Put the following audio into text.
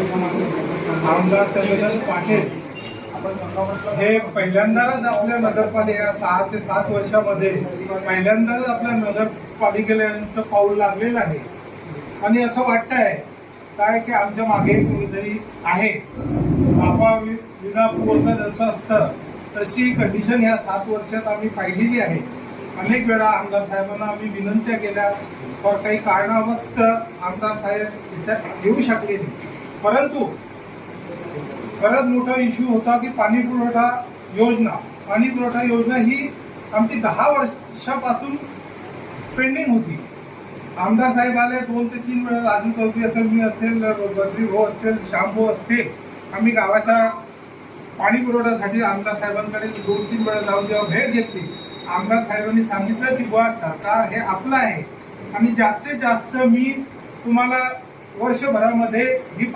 आमदार चंद्रकांत पाटील. हे पहिल्यांदाच आपल्या नगरपालिका सहा ते सात वर्षामध्ये पहिल्यांदाच आपल्या नगरपालिकेला यांचं पाऊल लागलेलं आहे. आणि असं वाटतंय काय की आमच्या मागे कोणीतरी आहे. बाबा विना पूर्ण जसं असतं तशी कंडिशन ह्या सात वर्षात आम्ही पाहिलेली आहे. अनेक वेळा आमदार साहेबांना आम्ही विनंत्या केल्या पण काही कारणावस्त आमदार साहेब येऊ शकले नाही. परंतु सर्वात मोठा इश्यू होता की पाणी पुरवठा योजना. पाणी पुरवठा योजना ही आमची दहा वर्षापासून पेंडिंग होती. आमदार साहेब आले दोन ते तीन वेळा राजू चौधरी असेल मी असेल बद्री भाऊ असेल शांभू असेल आम्ही गावाच्या पाणी पुरवठ्यासाठी आमदार साहेबांकडे दोन तीन वेळा जाऊन जेव्हा भेट घेतली आमदार साहेबांनी सांगितलं की बुवा सरकार हे आपलं आहे. आणि जास्तीत जास्त मी तुम्हाला वर्षभरामध्ये ही